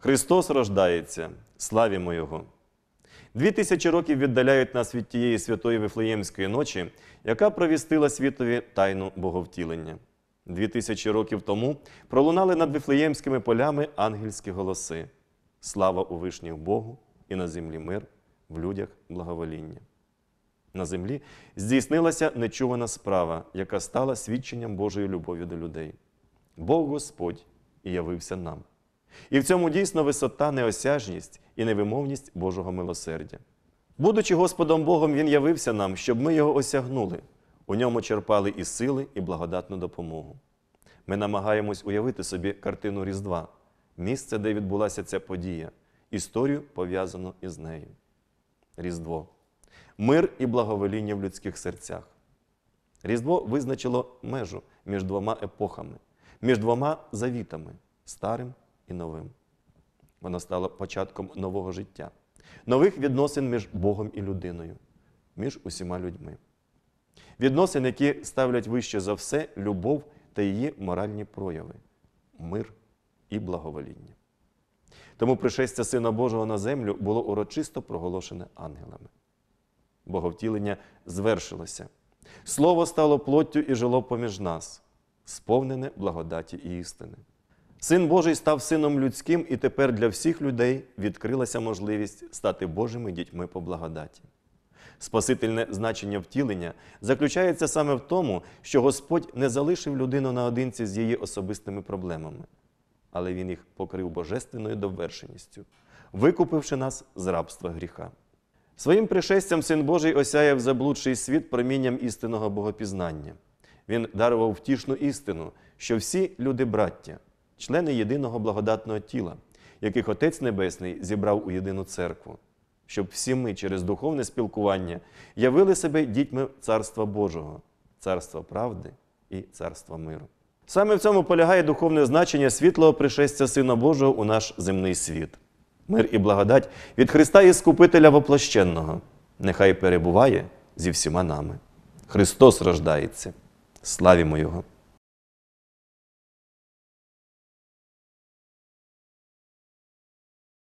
Христос рождається, славімо Його! Дві тисячі років віддаляють нас від тієї святої Вифлеємської ночі, яка провістила світові тайну боговтілення. Дві тисячі років тому пролунали над Вифлеємськими полями ангельські голоси. Слава у вишніх Богу і на землі мир, в людях благовоління. На землі здійснилася нечувана справа, яка стала свідченням Божої любові до людей. Бог Господь і явився нам. І в цьому дійсно висота, неосяжність і невимовність Божого милосердя. Будучи Господом Богом, Він явився нам, щоб ми його осягнули, у ньому черпали і сили, і благодатну допомогу. Ми намагаємось уявити собі картину Різдва, місце, де відбулася ця подія, історію, пов'язану із нею. Різдво мир і благовоління в людських серцях. Різдво визначило межу між двома епохами, між двома завітами старим і новим. Воно стало початком нового життя, нових відносин між Богом і людиною, між усіма людьми. Відносин, які ставлять вище за все любов та її моральні прояви, мир і благовоління. Тому пришестя Сина Божого на землю було урочисто проголошене ангелами. Боговтілення звершилося. Слово стало плоттю і жило поміж нас, сповнене благодаті і істини. Син Божий став сином людським, і тепер для всіх людей відкрилася можливість стати Божими дітьми по благодаті. Спасительне значення втілення заключається саме в тому, що Господь не залишив людину наодинці з її особистими проблемами, але Він їх покрив божественною довершеністю, викупивши нас з рабства гріха. Своїм пришестям Син Божий осяяв заблудший світ промінням істинного богопізнання. Він дарував втішну істину, що всі люди браття, члени єдиного благодатного тіла, яких Отець Небесний зібрав у єдину церкву, щоб всі ми через духовне спілкування явили себе дітьми Царства Божого, царства правди і царства миру. Саме в цьому полягає духовне значення світлого пришестя Сина Божого у наш земний світ. Мир і благодать від Христа і Скупителя воплощенного. Нехай перебуває зі всіма нами. Христос рождається. Славімо Його!